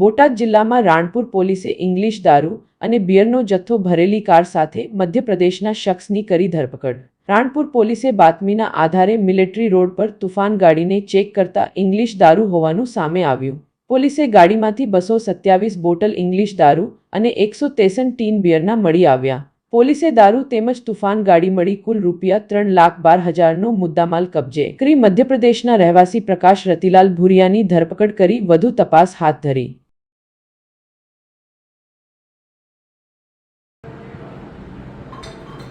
બોટાદ જિલ્લામાં રાણપુર પોલીસે ઇંગ્લિશ દારૂ અને બિયરનો જથ્થો ભરેલી કાર સાથે મધ્યપ્રદેશના શખ્સની કરી ધરપકડ. રાણપુર પોલીસે બાતમીના આધારે મિલિટરી રોડ પર તુફાન ગાડીને ચેક કરતા ઇંગ્લિશ દારૂ હોવાનું સામે આવ્યું. પોલીસે ગાડીમાંથી બસો સત્યાવીસ બોટલ ઇંગ્લિશ દારૂ અને એકસો ત્રેસઠ ટીન બિયરના મળી આવ્યા. પોલીસે દારૂ તેમજ તુફાન ગાડી મળી કુલ રૂપિયા ત્રણ લાખ બાર હજારનો મુદ્દામાલ કબજે કરી મધ્યપ્રદેશના રહેવાસી પ્રકાશ રતિલાલ ભુરિયાની ધરપકડ કરી વધુ તપાસ હાથ ધરી.